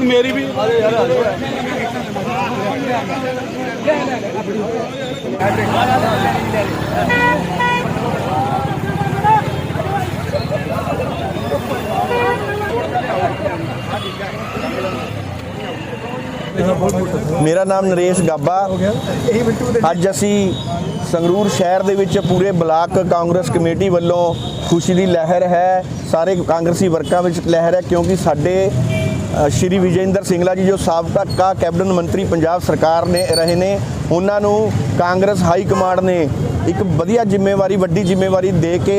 ਮੇਰੀ ਵੀ। ਮੇਰਾ ਨਾਮ ਨਰੇਸ਼ ਗਾਬਾ। ਅੱਜ ਅਸੀਂ ਸੰਗਰੂਰ ਸ਼ਹਿਰ ਦੇ ਵਿੱਚ ਪੂਰੇ ਬਲਾਕ ਕਾਂਗਰਸ ਕਮੇਟੀ ਵੱਲੋਂ ਖੁਸ਼ੀ ਦੀ ਲਹਿਰ ਹੈ। ਸਾਰੇ ਕਾਂਗਰਸੀ ਵਰਕਰਾਂ ਵਿੱਚ ਲਹਿਰ ਹੈ ਕਿਉਂਕਿ ਸਾਡੇ ਅ, ਸ਼੍ਰੀ ਵਿਜੇਂਦਰ ਸਿੰਗਲਾ ਜੀ ਜੋ ਸਾਬਕਾ ਕਾ ਕੈਬਨਿਟ ਮੰਤਰੀ ਪੰਜਾਬ ਸਰਕਾਰ ਨੇ ਰਹੇ ਨੇ ਉਹਨਾਂ ਨੂੰ ਕਾਂਗਰਸ ਹਾਈ ਕਮਾਂਡ ਨੇ ਇੱਕ ਵਧੀਆ ਜ਼ਿੰਮੇਵਾਰੀ, ਵੱਡੀ ਜ਼ਿੰਮੇਵਾਰੀ ਦੇ ਕੇ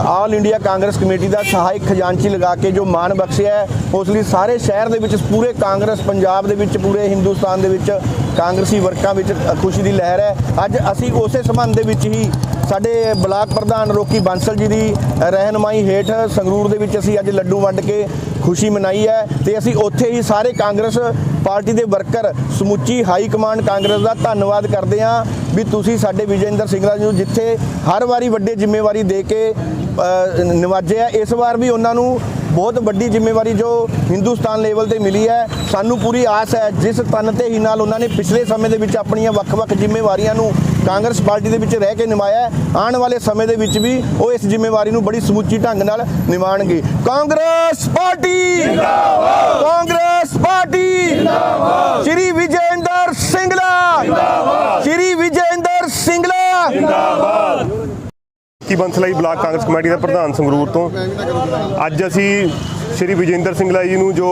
ਆਲ ਇੰਡੀਆ ਕਾਂਗਰਸ ਕਮੇਟੀ ਦਾ ਸਹਾਇਕ ਖਜ਼ਾਨਚੀ ਲਗਾ ਕੇ ਜੋ ਮਾਣ ਬਖਸ਼ਿਆ ਉਸ ਲਈ ਸਾਰੇ ਸ਼ਹਿਰ ਦੇ ਵਿੱਚ, ਪੂਰੇ ਕਾਂਗਰਸ, ਪੰਜਾਬ ਦੇ ਵਿੱਚ, ਪੂਰੇ ਹਿੰਦੁਸਤਾਨ ਦੇ ਵਿੱਚ ਕਾਂਗਰਸੀ ਵਰਕਾਂ ਵਿੱਚ ਖੁਸ਼ੀ ਦੀ ਲਹਿਰ ਹੈ। ਅੱਜ ਅਸੀਂ ਉਸੇ ਸੰਬੰਧ ਦੇ ਵਿੱਚ ਹੀ ਸਾਡੇ ਬਲਾਕ ਪ੍ਰਧਾਨ ਰੋਕੀ ਬਾਂਸਲ ਜੀ ਦੀ ਰਹਿਨਮਾਈ ਹੇਠ ਸੰਗਰੂਰ ਦੇ ਵਿੱਚ ਅਸੀਂ ਅੱਜ ਲੱਡੂ ਵੰਡ ਕੇ ਖੁਸ਼ੀ ਮਨਾਈ ਹੈ ਤੇ ਅਸੀਂ ਉੱਥੇ ਹੀ ਸਾਰੇ ਕਾਂਗਰਸ ਪਾਰਟੀ ਦੇ ਵਰਕਰ ਸਮੁੱਚੀ ਹਾਈ ਕਮਾਂਡ ਕਾਂਗਰਸ ਦਾ ਧੰਨਵਾਦ ਕਰਦੇ ਹਾਂ ਵੀ ਤੁਸੀਂ ਸਾਡੇ ਵਿਜੇਂਦਰ ਸਿੰਗਲਾ ਜੀ ਨੂੰ ਜਿੱਥੇ ਹਰ ਵਾਰੀ ਵੱਡੇ ਜ਼ਿੰਮੇਵਾਰੀ ਦੇ ਕੇ ਅ, ਨਿਵਾਜਿਆ ਇਸ ਵਾਰ ਵੀ ਉਹਨਾਂ ਨੂੰ ਬਹੁਤ ਵੱਡੀ ਜ਼ਿੰਮੇਵਾਰੀ ਜੋ ਹਿੰਦੁਸਤਾਨ ਲੈਵਲ ਤੇ ਮਿਲੀ ਹੈ। ਸਾਨੂੰ ਪੂਰੀ ਆਸ ਹੈ ਜਿਸ ਤਨ ਤੇ ਹੀ ਨਾਲ ਉਹਨਾਂ ਨੇ ਪਿਛਲੇ ਸਮੇਂ ਦੇ ਵਿੱਚ ਆਪਣੀਆਂ ਵੱਖ-ਵੱਖ ਜ਼ਿੰਮੇਵਾਰੀਆਂ ਨੂੰ ਕਾਂਗਰਸ ਪਾਰਟੀ ਦੇ ਵਿੱਚ ਰਹਿ ਕੇ ਨਿਭਾਇਆ ਹੈ। ਆਉਣ ਵਾਲੇ ਸਮੇਂ ਦੇ ਵਿੱਚ ਵੀ ਉਹ ਇਸ ਜ਼ਿੰਮੇਵਾਰੀ ਨੂੰ ਬੜੀ ਸਮੁੱਚੀ ਢੰਗ ਨਾਲ ਨਿਭਾਉਣਗੇ। ਕਾਂਗਰਸ ਪਾਰਟੀ! ਜਿੰਦਾਬਾਦ! ਕਾਂਗਰਸ ਪਾਰਟੀ! ਜਿੰਦਾਬਾਦ! ਸ਼੍ਰੀ ਵਿਜੇਂਦਰ ਸਿੰਗਲਾ! ਜਿੰਦਾਬਾਦ! ਸ਼੍ਰੀ ਵਿਜੇਂਦਰ ਸਿੰਗਲਾ! ਕੀ ਬੰਸਲਾਈ ਬਲਾਕ ਕਾਂਗਰਸ ਕਮੇਟੀ ਦਾ ਪ੍ਰਧਾਨ ਸੰਗਰੂਰ ਤੋਂ। ਅੱਜ ਅਸੀਂ ਸ਼੍ਰੀ ਵਿਜੇਂਦਰ ਸਿੰਘਲਾ ਜੀ ਨੂੰ ਜੋ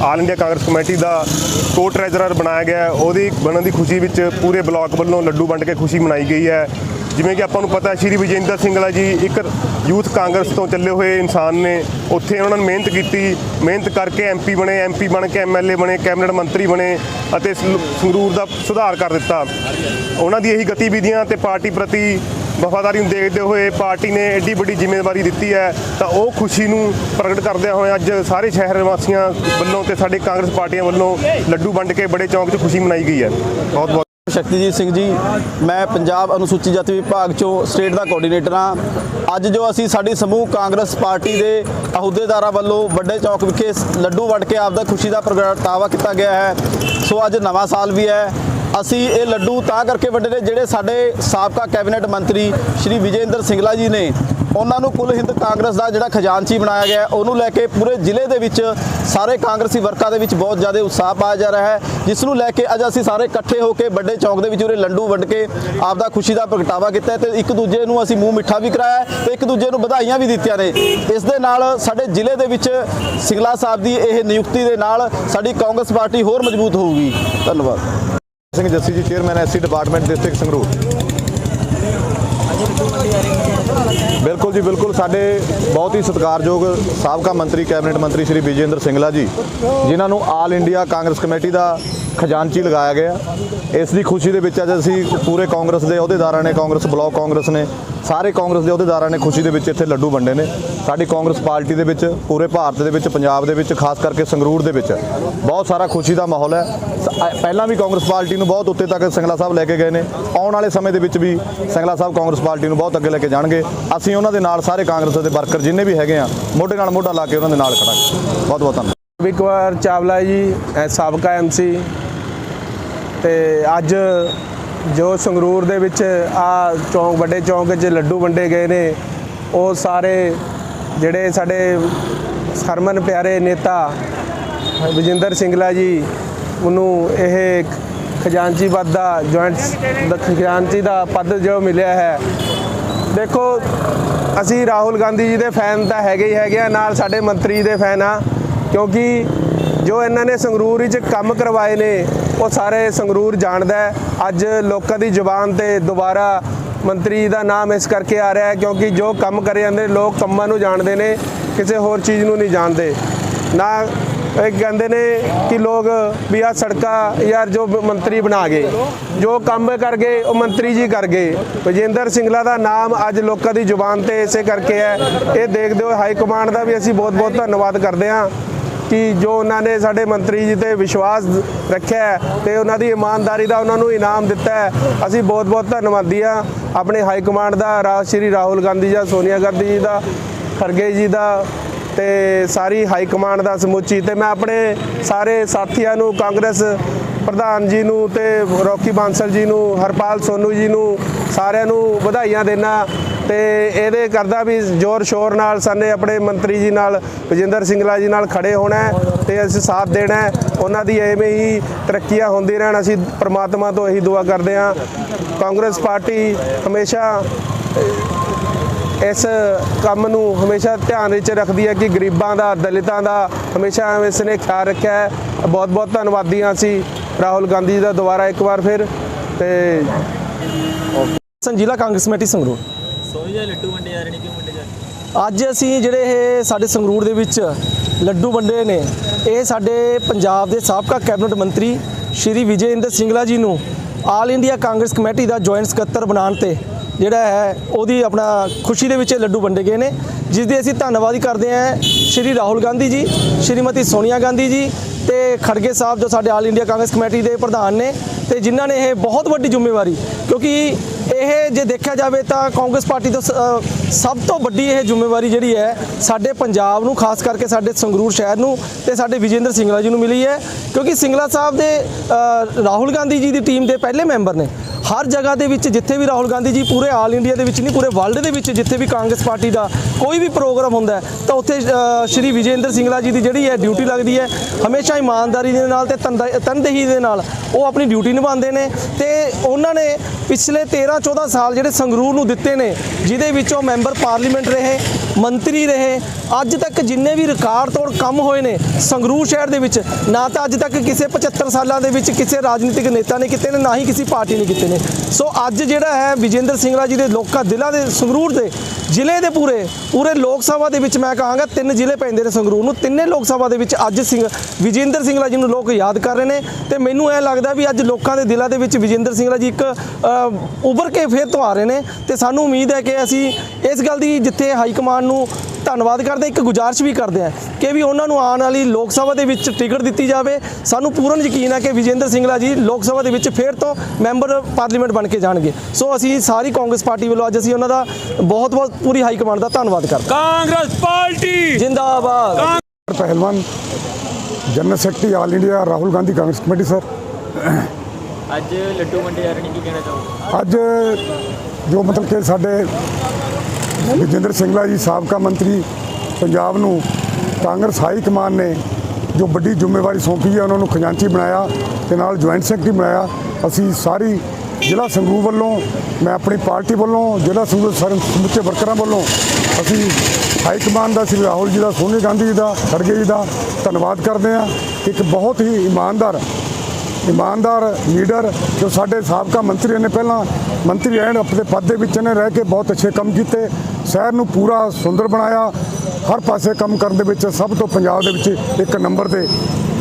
ਆਲ ਇੰਡੀਆ ਕਾਂਗਰਸ ਕਮੇਟੀ ਦਾ ਕੋ ਟ੍ਰੈਜਰਰ ਬਣਾਇਆ ਗਿਆ ਉਹਦੀ ਬਣਨ ਦੀ ਖੁਸ਼ੀ ਵਿੱਚ ਪੂਰੇ ਬਲਾਕ ਵੱਲੋਂ ਲੱਡੂ ਵੰਡ ਕੇ ਖੁਸ਼ੀ ਮਨਾਈ ਗਈ ਹੈ। ਜਿਵੇਂ ਕਿ ਆਪਾਂ ਨੂੰ ਪਤਾ ਸ਼੍ਰੀ ਵਿਜੇਂਦਰ ਸਿੰਘਲਾ ਜੀ ਇੱਕ ਯੂਥ ਕਾਂਗਰਸ ਤੋਂ ਚੱਲੇ ਹੋਏ ਇਨਸਾਨ ਨੇ। ਉੱਥੇ ਉਹਨਾਂ ਨੇ ਮਿਹਨਤ ਕੀਤੀ, ਮਿਹਨਤ ਕਰਕੇ ਐਮਪੀ ਬਣੇ ਐਮਪੀ ਬਣ ਕੇ ਐਮਐਲਏ ਬਣੇ, ਕੈਬਨਿਟ ਮੰਤਰੀ ਬਣੇ ਅਤੇ ਸੰਗਰੂਰ ਦਾ ਸੁਧਾਰ ਕਰ ਦਿੱਤਾ। ਉਹਨਾਂ ਦੀ ਇਹੀ ਗਤੀਵਿਧੀਆਂ ਤੇ ਪਾਰਟੀ ਪ੍ਰਤੀ ਵਫਾਦਾਰੀ ਨੂੰ ਦੇਖਦੇ ਹੋਏ ਪਾਰਟੀ ਨੇ ਐਡੀ ਵੱਡੀ ਜ਼ਿੰਮੇਵਾਰੀ ਦਿੱਤੀ ਹੈ, ਤਾਂ ਉਹ ਖੁਸ਼ੀ ਨੂੰ ਪ੍ਰਗਟ ਕਰਦਿਆਂ ਹੋਏ ਅੱਜ ਸਾਰੇ ਸ਼ਹਿਰ ਵਾਸੀਆਂ ਵੱਲੋਂ ਤੇ ਸਾਡੇ ਕਾਂਗਰਸ ਪਾਰਟੀਆਂ ਵੱਲੋਂ ਲੱਡੂ ਵੰਡ ਕੇ ਬੜੇ ਚੌਂਕ 'ਚ ਖੁਸ਼ੀ ਮਨਾਈ ਗਈ ਹੈ। ਬਹੁਤ ਬਹੁਤ ਸ਼ਕਤੀਜੀਤ ਸਿੰਘ ਜੀ, ਮੈਂ ਪੰਜਾਬ ਅਨੁਸੂਚਿਤ ਜਾਤੀ ਵਿਭਾਗ ਚੋਂ ਸਟੇਟ ਦਾ ਕੋਆਰਡੀਨੇਟਰ ਹਾਂ। ਅੱਜ ਜੋ ਅਸੀਂ ਸਾਡੀ ਸਮੂਹ ਕਾਂਗਰਸ ਪਾਰਟੀ ਦੇ ਅਹੁਦੇਦਾਰਾਂ ਵੱਲੋਂ ਵੱਡੇ ਚੌਕ ਵਿਖੇ ਲੱਡੂ ਵੰਡ ਕੇ ਆਪਦਾ ਖੁਸ਼ੀ ਦਾ ਪ੍ਰਗਟਾਵਾ ਕੀਤਾ ਗਿਆ ਹੈ, ਸੋ ਅੱਜ ਨਵਾਂ ਸਾਲ ਵੀ ਹੈ। ਅਸੀਂ ਇਹ ਲੱਡੂ ਤਾਂ ਕਰਕੇ ਵੰਡੇ ਨੇ ਜਿਹੜੇ ਸਾਡੇ ਸਾਬਕਾ ਕੈਬਨਿਟ ਮੰਤਰੀ ਸ਼੍ਰੀ ਵਿਜੇਂਦਰ ਸਿੰਗਲਾ ਜੀ ਨੇ ਉਹਨਾਂ ਨੂੰ ਕੁੱਲ ਹਿੰਦ ਕਾਂਗਰਸ ਦਾ ਜਿਹੜਾ ਖਜ਼ਾਨਚੀ ਬਣਾਇਆ ਗਿਆ ਉਹਨੂੰ ਲੈ ਕੇ ਪੂਰੇ ਜ਼ਿਲ੍ਹੇ ਦੇ ਵਿੱਚ ਸਾਰੇ ਕਾਂਗਰਸੀ ਵਰਕਰਾਂ ਦੇ ਵਿੱਚ ਬਹੁਤ ਜ਼ਿਆਦਾ ਉਤਸ਼ਾਹ ਪਾਇਆ ਜਾ ਰਿਹਾ ਹੈ, ਜਿਸ ਨੂੰ ਲੈ ਕੇ ਅੱਜ ਅਸੀਂ ਸਾਰੇ ਇਕੱਠੇ ਹੋ ਕੇ ਵੱਡੇ ਚੌਂਕ ਦੇ ਵਿੱਚ ਉਰੇ ਲੱਡੂ ਵੰਡ ਕੇ ਆਪਦਾ ਖੁਸ਼ੀ ਦਾ ਪ੍ਰਗਟਾਵਾ ਕੀਤਾ ਹੈ ਤੇ ਇੱਕ ਦੂਜੇ ਨੂੰ ਅਸੀਂ ਮੂੰਹ ਮਿੱਠਾ ਵੀ ਕਰਾਇਆ ਹੈ ਤੇ ਇੱਕ ਦੂਜੇ ਨੂੰ ਵਧਾਈਆਂ ਵੀ ਦਿੱਤੀਆਂ ਨੇ। ਇਸ ਦੇ ਨਾਲ ਸਾਡੇ ਜ਼ਿਲ੍ਹੇ ਦੇ ਵਿੱਚ ਸਿੰਗਲਾ ਸਾਹਿਬ ਦੀ ਇਹ ਨਿਯੁਕਤੀ ਦੇ ਨਾਲ ਸਾਡੀ ਕਾਂਗਰਸ ਪਾਰਟੀ ਹੋਰ ਮਜ਼ਬੂਤ ਹੋਊਗੀ। ਧੰਨਵਾਦ। Singh Jassi ji chairman SC department district Sangrur. ਬਿਲਕੁਲ ਜੀ, ਬਿਲਕੁਲ ਸਾਡੇ ਬਹੁਤ ਹੀ ਸਤਿਕਾਰਯੋਗ ਸਾਬਕਾ ਮੰਤਰੀ, ਕੈਬਨਿਟ ਮੰਤਰੀ ਸ਼੍ਰੀ ਵਿਜੇਂਦਰ ਸਿੰਗਲਾ ਜੀ, ਜਿਨ੍ਹਾਂ ਨੂੰ ਆਲ ਇੰਡੀਆ ਕਾਂਗਰਸ ਕਮੇਟੀ ਦਾ ਖਜ਼ਾਨਚੀ ਲਗਾਇਆ ਗਿਆ। ਇਸ ਦੀ ਖੁਸ਼ੀ ਦੇ ਵਿੱਚ ਅੱਜ ਅਸੀਂ ਪੂਰੇ ਕਾਂਗਰਸ ਦੇ ਅਹੁਦੇਦਾਰਾਂ ਨੇ, ਕਾਂਗਰਸ ਬਲਾਕ ਕਾਂਗਰਸ ਨੇ, ਸਾਰੇ ਕਾਂਗਰਸ ਦੇ ਅਹੁਦੇਦਾਰਾਂ ਨੇ ਖੁਸ਼ੀ ਦੇ ਵਿੱਚ ਇੱਥੇ ਲੱਡੂ ਵੰਡੇ ਨੇ। ਸਾਡੀ ਕਾਂਗਰਸ ਪਾਰਟੀ ਦੇ ਵਿੱਚ, ਪੂਰੇ ਭਾਰਤ ਦੇ ਵਿੱਚ, ਪੰਜਾਬ ਦੇ ਵਿੱਚ, ਖਾਸ ਕਰਕੇ ਸੰਗਰੂਰ ਦੇ ਵਿੱਚ ਬਹੁਤ ਸਾਰਾ ਖੁਸ਼ੀ ਦਾ ਮਾਹੌਲ ਹੈ। ਪਹਿਲਾਂ ਵੀ ਕਾਂਗਰਸ ਪਾਰਟੀ ਨੂੰ ਬਹੁਤ ਉੱਤੇ ਤੱਕ ਸਿੰਗਲਾ ਸਾਹਿਬ ਲੈ ਕੇ ਗਏ ਨੇ। ਆਉਣ ਵਾਲੇ ਸਮੇਂ ਦੇ ਵਿੱਚ ਵੀ ਸਿੰਗਲਾ ਸਾਹਿਬ ਕਾਂਗਰਸ ਪਾਰਟੀ ਨੂੰ ਬਹੁਤ ਅੱਗੇ ਲੈ ਕੇ ਜਾਣਗੇ। ਅਸੀਂ ਉਹਨਾਂ ਦੇ ਨਾਲ ਸਾਰੇ ਕਾਂਗਰਸ ਦੇ ਵਰਕਰ ਜਿੰਨੇ ਵੀ ਹੈਗੇ ਆ, ਮੋਢੇ ਨਾਲ ਮੋਢਾ ਲਾ ਕੇ ਉਹਨਾਂ ਦੇ ਨਾਲ ਖੜਾਂਗੇ ਬਹੁਤ ਬਹੁਤ ਧੰਨਵਾਦ। ਵਿਕਵਾਰ ਚਾਵਲਾ ਜੀ, ਇਹ ਸਾਬਕਾ ਐਮਸੀ ਤੇ ਅੱਜ ਜੋ ਸੰਗਰੂਰ ਦੇ ਵਿੱਚ ਆ ਚੌਂਕ, ਵੱਡੇ ਚੌਂਕ 'ਚ ਲੱਡੂ ਵੰਡੇ ਗਏ ਨੇ, ਉਹ ਸਾਰੇ ਜਿਹੜੇ ਸਾਡੇ ਹਰਮਨ ਪਿਆਰੇ ਨੇਤਾ ਵਿਜੇਂਦਰ ਸਿੰਗਲਾ ਜੀ, ਉਹਨੂੰ ਇਹ ਖਜ਼ਾਨਚੀ ਪਦ ਦਾ, ਜੁਆਇੰਟ ਖਜ਼ਾਨਚੀ ਦਾ ਪਦ ਜੋ ਮਿਲਿਆ ਹੈ ਦੇਖੋ, ਅਸੀਂ ਰਾਹੁਲ ਗਾਂਧੀ ਜੀ ਦੇ ਫੈਨ ਤਾਂ ਹੈਗੇ ਹੀ ਹੈਗੇ ਆ, ਨਾਲ ਸਾਡੇ ਮੰਤਰੀ ਦੇ ਫੈਨ ਆ, ਕਿਉਂਕਿ ਜੋ ਇਹਨਾਂ ਨੇ ਸੰਗਰੂਰ ਵਿੱਚ ਕੰਮ ਕਰਵਾਏ ਨੇ, ਉਹ ਸਾਰੇ ਸੰਗਰੂਰ ਜਾਣਦਾ ਅੱਜ ਲੋਕਾਂ ਦੀ ਜ਼ੁਬਾਨ ਤੇ ਦੁਬਾਰਾ ਮੰਤਰੀ ਦਾ ਨਾਮ ਇਸ ਕਰਕੇ ਆ ਰਿਹਾ ਹੈ, ਕਿਉਂਕਿ ਜੋ ਕੰਮ ਕਰੇ ਜਾਂਦੇ ਲੋਕ ਕੰਮਾਂ ਨੂੰ ਜਾਣਦੇ ਨੇ, ਕਿਸੇ ਹੋਰ ਚੀਜ਼ ਨੂੰ ਨਹੀਂ ਜਾਣਦੇ। ਨਾ ਕਹਿੰਦੇ ਨੇ ਕਿ ਲੋਕ ਵੀ ਆ ਸੜਕਾਂ ਯਾਰ ਜੋ ਮੰਤਰੀ ਬਣਾ ਗਏ, ਜੋ ਕੰਮ ਕਰ ਗਏ, ਉਹ ਮੰਤਰੀ ਜੀ ਕਰ ਗਏ। ਵਿਜੇਂਦਰ ਸਿੰਗਲਾ ਦਾ ਨਾਮ ਅੱਜ ਲੋਕਾਂ ਦੀ ਜ਼ੁਬਾਨ ਤੇ ਇਸੇ ਕਰਕੇ ਹੈ। ਇਹ ਦੇਖਦੇ ਹੋ ਹਾਈ ਕਮਾਂਡ ਦਾ ਵੀ ਅਸੀਂ ਬਹੁਤ ਬਹੁਤ ਧੰਨਵਾਦ ਕਰਦੇ ਹਾਂ ਕਿ ਜੋ ਉਹਨਾਂ ਨੇ ਸਾਡੇ ਮੰਤਰੀ ਜੀ ਤੇ ਵਿਸ਼ਵਾਸ ਰੱਖਿਆ ਹੈ ਤੇ ਉਹਨਾਂ ਦੀ ਇਮਾਨਦਾਰੀ ਦਾ ਉਹਨਾਂ ਨੂੰ ਇਨਾਮ ਦਿੱਤਾ ਹੈ। ਅਸੀਂ ਬਹੁਤ ਬਹੁਤ ਧੰਨਵਾਦੀ ਹਾਂ। ਆਪਣੇ ਹਾਈ ਕਮਾਂਡ ਦਾ ਰਾ ਸ਼੍ਰੀ ਰਾਹੁਲ ਗਾਂਧੀ ਜੀ ਸੋਨੀਆ ਗਾਂਧੀ ਜੀ ਦਾ, ਖਰਗੇ ਜੀ ਦਾ ਤੇ ਸਾਰੀ ਹਾਈ ਕਮਾਂਡ ਦਾ ਸਮੁੱਚੀ ਤੇ ਮੈਂ ਆਪਣੇ ਸਾਰੇ ਸਾਥੀਆਂ ਨੂੰ, ਕਾਂਗਰਸ ਪ੍ਰਧਾਨ ਜੀ ਨੂੰ ਤੇ ਰੌਕੀ ਬਾਂਸਲ ਜੀ ਨੂੰ, ਹਰਪਾਲ ਸੋਨੂ ਜੀ ਨੂੰ, ਸਾਰਿਆਂ ਨੂੰ ਵਧਾਈਆਂ ਦੇਣਾ ਤੇ ਇਹਦੇ ਕਰਦਾ ਵੀ ਜ਼ੋਰ ਸ਼ੋਰ ਨਾਲ ਸਾਨੇ ਆਪਣੇ ਮੰਤਰੀ ਜੀ ਨਾਲ, ਵਿਜੇਂਦਰ ਸਿੰਗਲਾ ਜੀ ਨਾਲ ਖੜੇ ਹੋਣਾ ਹੈ ਤੇ ਅਸੀਂ ਸਾਥ ਦੇਣਾ ਉਹਨਾਂ ਦੀ ਐਵੇਂ ਹੀ ਤਰੱਕੀਆਂ ਹੁੰਦੀ ਰਹਿਣ, ਅਸੀਂ ਪ੍ਰਮਾਤਮਾ ਤੋਂ ਇਹੀ ਦੁਆ ਕਰਦੇ ਹਾਂ। ਕਾਂਗਰਸ ਪਾਰਟੀ ਹਮੇਸ਼ਾ ਇਸ ਕੰਮ ਨੂੰ ਹਮੇਸ਼ਾ ਧਿਆਨ ਵਿੱਚ ਰੱਖਦੀ ਹੈ ਕਿ ਗਰੀਬਾਂ ਦਾ ਦਲਿਤਾਂ ਦਾ ਹਮੇਸ਼ਾ ਇਸ ਨੇ ਖਿਆਲ ਰੱਖਿਆ ਹੈ। ਬਹੁਤ ਬਹੁਤ ਧੰਨਵਾਦੀ ਹਾਂ ਅਸੀਂ ਰਾਹੁਲ ਗਾਂਧੀ ਜੀ ਦਾ ਦੁਬਾਰਾ ਇੱਕ ਵਾਰ ਫਿਰ ਤੇ ਜ਼ਿਲ੍ਹਾ ਕਾਂਗਰਸ ਕਮੇਟੀ ਸੰਗਰੂਰ। ਸੋਈ ਜਾਂ ਲੱਡੂ ਵੰਡੇ ਜਾ ਰਹੇ ਨੇ ਕਿਉਂ ਵੰਡੇ ਜਾ ਰਹੇ ਅੱਜ ਅਸੀਂ ਜਿਹੜੇ ਇਹ ਸਾਡੇ ਸੰਗਰੂਰ ਦੇ ਵਿੱਚ ਲੱਡੂ ਵੰਡੇ ਨੇ ਇਹ ਸਾਡੇ ਪੰਜਾਬ ਦੇ ਸਾਬਕਾ ਕੈਬਨਿਟ ਮੰਤਰੀ ਸ਼੍ਰੀ ਵਿਜੇ ਇੰਦਰ ਸਿੰਗਲਾ ਜੀ ਨੂੰ ਆਲ ਇੰਡੀਆ ਕਾਂਗਰਸ ਕਮੇਟੀ ਦਾ ਜੁਆਇੰਟ ਸਕੱਤਰ ਬਣਾਉਣ ਤੇ ਜਿਹੜਾ ਹੈ, ਉਹਦੀ ਆਪਣਾ ਖੁਸ਼ੀ ਦੇ ਵਿੱਚ ਇਹ ਲੱਡੂ ਵੰਡੇ ਗਏ ਨੇ, ਜਿਸ ਦੇ ਅਸੀਂ ਧੰਨਵਾਦ ਕਰਦੇ ਹਾਂ ਸ਼੍ਰੀ ਰਾਹੁਲ ਗਾਂਧੀ ਜੀ, ਸ਼੍ਰੀਮਤੀ ਸੋਨੀਆ ਗਾਂਧੀ ਜੀ ਤੇ ਖੜਗੇ ਸਾਹਿਬ ਜੋ ਸਾਡੇ ਆਲ ਇੰਡੀਆ ਕਾਂਗਰਸ ਕਮੇਟੀ ਦੇ ਪ੍ਰਧਾਨ ਨੇ ਤੇ ਜਿਨ੍ਹਾਂ ਨੇ ਇਹ ਬਹੁਤ ਵੱਡੀ ਜ਼ਿੰਮੇਵਾਰੀ, ਕਿਉਂਕਿ ਇਹ ਜੇ ਦੇਖਿਆ ਜਾਵੇ ਤਾਂ ਕਾਂਗਰਸ ਪਾਰਟੀ ਤੋਂ ਸ- ਸਭ ਤੋਂ ਵੱਡੀ ਇਹ ਜ਼ਿੰਮੇਵਾਰੀ ਜਿਹੜੀ ਹੈ, ਸਾਡੇ ਪੰਜਾਬ ਨੂੰ, ਖਾਸ ਕਰਕੇ ਸਾਡੇ ਸੰਗਰੂਰ ਸ਼ਹਿਰ ਨੂੰ ਤੇ ਸਾਡੇ ਵਿਜੇਂਦਰ ਸਿੰਗਲਾ ਜੀ ਨੂੰ ਮਿਲੀ ਹੈ, ਕਿਉਂਕਿ ਸਿੰਗਲਾ ਸਾਹਿਬ ਦੇ ਰਾਹੁਲ ਗਾਂਧੀ ਜੀ ਦੀ ਟੀਮ ਦੇ ਪਹਿਲੇ ਮੈਂਬਰ ਨੇ। ਹਰ ਜਗ੍ਹਾ ਦੇ ਵਿੱਚ ਜਿੱਥੇ ਵੀ ਰਾਹੁਲ ਗਾਂਧੀ ਜੀ ਪੂਰੇ ਆਲ ਇੰਡੀਆ ਦੇ ਵਿੱਚ ਨਹੀਂ ਪੂਰੇ ਵਰਲਡ ਦੇ ਵਿੱਚ ਜਿੱਥੇ ਵੀ ਕਾਂਗਰਸ ਪਾਰਟੀ ਦਾ ਕੋਈ ਵੀ ਪ੍ਰੋਗਰਾਮ ਹੁੰਦਾ ਤਾਂ ਉੱਥੇ ਅ, ਸ਼੍ਰੀ ਵਿਜੇਂਦਰ ਸਿੰਗਲਾ ਜੀ ਦੀ ਜਿਹੜੀ ਹੈ ਡਿਊਟੀ ਲੱਗਦੀ ਹੈ ਹਮੇਸ਼ਾ ਇਮਾਨਦਾਰੀ ਦੇ ਨਾਲ ਤੇ ਤਨਦਾ- ਤਨਦੇਹੀ ਦੇ ਨਾਲ ਉਹ ਆਪਣੀ ਡਿਊਟੀ ਨਿਭਾਉਂਦੇ ਨੇ ਤੇ ਉਹਨਾਂ ਨੇ ਪਿਛਲੇ 13 14 ਸਾਲ ਜਿਹੜੇ ਸੰਗਰੂਰ ਨੂੰ ਦਿੱਤੇ ਨੇ ਜਿਹਦੇ ਵਿੱਚ ਉਹ ਮੈਂਬਰ ਪਾਰਲੀਮੈਂਟ ਰਹੇ ਮੰਤਰੀ ਰਹੇ। ਅੱਜ ਤੱਕ ਜਿੰਨੇ ਵੀ ਰਿਕਾਰਡ ਤੋੜ ਕੰਮ ਹੋਏ ਨੇ ਸੰਗਰੂਰ ਸ਼ਹਿਰ ਦੇ ਵਿੱਚ, ਨਾ ਤਾਂ ਅੱਜ ਤੱਕ ਕਿਸੇ 75 ਸਾਲਾਂ ਦੇ ਵਿੱਚ ਕਿਸੇ ਰਾਜਨੀਤਿਕ ਨੇਤਾ ਨੇ ਕੀਤੇ ਨੇ, ਨਾ ਹੀ ਕਿਸੇ ਪਾਰਟੀ ਨੇ ਕੀਤੇ ਨੇ। ਸੋ ਅੱਜ ਜਿਹੜਾ ਹੈ ਵਿਜੇਂਦਰ ਸਿੰਗਲਾ ਜੀ ਦੇ ਲੋਕਾਂ ਦਿਲਾਂ ਦੇ ਸੰਗਰੂਰ ਦੇ ਜ਼ਿਲ੍ਹੇ ਦੇ ਪੂਰੇ ਪੂਰੇ ਲੋਕ ਸਭਾ ਦੇ ਵਿੱਚ ਮੈਂ ਕਹਾਂਗਾ ਤਿੰਨ ਜ਼ਿਲ੍ਹੇ ਪੈਂਦੇ ਨੇ ਸੰਗਰੂਰ ਨੂੰ। ਤਿੰਨੇ ਲੋਕ ਸਭਾ ਦੇ ਵਿੱਚ ਅੱਜ ਸਿੰਘ, ਵਿਜੇਂਦਰ ਸਿੰਗਲਾ ਜੀ ਨੂੰ ਲੋਕ ਯਾਦ ਕਰ ਰਹੇ ਨੇ ਤੇ ਮੈਨੂੰ ਇਹ ਲੱਗਦਾ ਵੀ ਅੱਜ ਲੋਕਾਂ ਦੇ ਦਿਲਾਂ ਦੇ ਵਿੱਚ ਵਿਜੇਂਦਰ ਸਿੰਗਲਾ ਜੀ ਇੱਕ ਉਭਰ ਕੇ ਫੇਰ ਤੋਂ ਆ ਰਹੇ ਨੇ ਤੇ ਸਾਨੂੰ ਉਮੀਦ ਹੈ ਕਿ ਅਸੀਂ ਇਸ ਗੱਲ ਦੀ ਜਿੱਥੇ ਹਾਈ ਕਮਾਂਡ ਨੂੰ ਧੰਨਵਾਦ ਕਰਦੇ ਇੱਕ ਗੁਜ਼ਾਰਿਸ਼ ਵੀ ਕਰਦੇ ਆ ਕਿ ਵੀ ਉਹਨਾਂ ਨੂੰ ਆਉਣ ਵਾਲੀ ਲੋਕ ਸਭਾ ਦੇ ਵਿੱਚ ਟਿਕਟ ਦਿੱਤੀ ਜਾਵੇ। ਸਾਨੂੰ ਪੂਰਨ ਯਕੀਨ ਹੈ ਕਿ ਵਿਜੇਂਦਰ ਸਿੰਘਲਾ ਜੀ ਲੋਕ ਸਭਾ ਦੇ ਵਿੱਚ ਫੇਰ ਤੋਂ ਮੈਂਬਰ ਪਾਰਲੀਮੈਂਟ ਬਣ ਕੇ ਜਾਣਗੇ। ਸੋ ਅਸੀਂ ਸਾਰੀ ਕਾਂਗਰਸ ਪਾਰਟੀ ਵੱਲੋਂ ਅੱਜ ਅਸੀਂ ਉਹਨਾਂ ਦਾ ਬਹੁਤ ਬਹੁਤ ਪੂਰੀ ਹਾਈ ਕਮਾਂਡ ਦਾ ਧੰਨਵਾਦ ਕਰਦੇ ਕਾਂਗਰਸ ਪਾਰਟੀ! ਜਿੰਦਾਬਾਦ। ਪਹਿਲਵਾਨ general secretary all India Rahul Gandhi Congress committee sir. ਅੱਜ ਲੱਡੂ ਵੰਡੇ ਜਾ ਰਹੇ ਨੇ ਕੀ ਕਹਿਣਾ ਚਾਹੋਗੇ? ਅੱਜ ਜੋ ਮਤਲਬ ਕਿ ਸਾਡੇ ਵਿਜੇਂਦਰ ਸਿੰਗਲਾ ਜੀ, ਸਾਬਕਾ ਮੰਤਰੀ ਪੰਜਾਬ ਨੂੰ ਕਾਂਗਰਸ ਹਾਈ ਕਮਾਨ ਨੇ ਜੋ ਵੱਡੀ ਜ਼ਿੰਮੇਵਾਰੀ ਸੌਂਪੀ ਹੈ, ਉਹਨਾਂ ਨੂੰ ਖਜ਼ਾਨਚੀ ਬਣਾਇਆ ਤੇ ਨਾਲ ਜੁਆਇੰਟ ਸੈਕਟਰੀ ਬਣਾਇਆ। ਅਸੀਂ ਸਾਰੀ ਜ਼ਿਲ੍ਹਾ ਸੰਗੂ ਵੱਲੋਂ, ਮੈਂ ਆਪਣੀ ਪਾਰਟੀ ਵੱਲੋਂ, ਜ਼ਿਲ੍ਹਾ ਸੰਗੂ ਸਮੁੱਚੇ ਵਰਕਰਾਂ ਵੱਲੋਂ ਅਸੀਂ ਹਾਈ ਕਮਾਨ ਦਾ ਸ੍ਰੀ ਰਾਹੁਲ ਜੀ ਦਾ, ਸੋਨੀਆ ਗਾਂਧੀ ਜੀ ਦਾ, ਖੜਗੇ ਜੀ ਦਾ ਧੰਨਵਾਦ ਕਰਦੇ ਹਾਂ। ਇੱਕ ਬਹੁਤ ਹੀ ਇਮਾਨਦਾਰ ਇਮਾਨਦਾਰ ਲੀਡਰ ਜੋ ਸਾਡੇ ਸਾਬਕਾ ਮੰਤਰੀ ਨੇ ਪਹਿਲਾਂ ਮੰਤਰੀ ਰਹਿਣ ਆਪਣੇ ਪਦ ਦੇ ਵਿੱਚ ਨੇ ਰਹਿ ਕੇ ਬਹੁਤ ਅੱਛੇ ਕੰਮ ਕੀਤੇ, ਸ਼ਹਿਰ ਨੂੰ ਪੂਰਾ ਸੁੰਦਰ ਬਣਾਇਆ। ਹਰ ਪਾਸੇ ਕੰਮ ਕਰਨ ਦੇ ਵਿੱਚ ਸਭ ਤੋਂ ਪੰਜਾਬ ਦੇ ਵਿੱਚ ਇੱਕ ਨੰਬਰ ਤੇ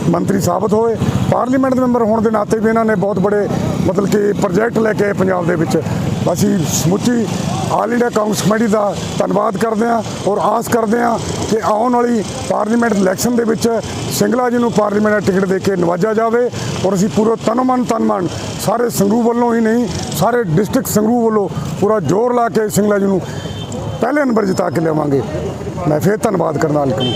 ਮੰਤਰੀ ਸਾਬਤ ਹੋਏ। ਪਾਰਲੀਮੈਂਟ ਦੇ ਮੈਂਬਰ ਹੋਣ ਦੇ ਨਾਤੇ ਵੀ ਇਹਨਾਂ ਨੇ ਬਹੁਤ ਬੜੇ ਮਤਲਬ ਕਿ ਪ੍ਰੋਜੈਕਟ ਲੈ ਕੇ ਆਏ ਪੰਜਾਬ ਦੇ ਵਿੱਚ। ਅਸੀਂ ਸਮੁੱਚੀ ਆਲ ਇੰਡੀਆ ਕਾਂਗਰਸ ਕਮੇਟੀ ਦਾ ਧੰਨਵਾਦ ਕਰਦੇ ਹਾਂ ਔਰ ਆਸ ਕਰਦੇ ਹਾਂ ਕਿ ਆਉਣ ਵਾਲੀ ਪਾਰਲੀਮੈਂਟ ਇਲੈਕਸ਼ਨ ਦੇ ਵਿੱਚ ਸਿੰਗਲਾ ਜੀ ਨੂੰ ਪਾਰਲੀਮੈਂਟ ਦਾ ਟਿਕਟ ਦੇ ਕੇ ਨਵਾਜਿਆ ਜਾਵੇ ਔਰ ਅਸੀਂ ਪੂਰਾ ਤਨ ਮਨ ਤਨ ਸਾਰੇ ਸੰਗਰੂਰ ਵੱਲੋਂ ਹੀ ਨਹੀਂ, ਸਾਰੇ ਡਿਸਟ੍ਰਿਕਟ ਸੰਗਰੂਰ ਵੱਲੋਂ ਪੂਰਾ ਜ਼ੋਰ ਲਾ ਕੇ ਸਿੰਗਲਾ ਜੀ ਨੂੰ ਪਹਿਲੇ ਨੰਬਰ ਜਿਤਾ ਕੇ ਲਿਆਵਾਂਗੇ। ਮੈਂ ਫਿਰ ਧੰਨਵਾਦ ਕਰਨ ਵਾਲੇ ਕੰਮ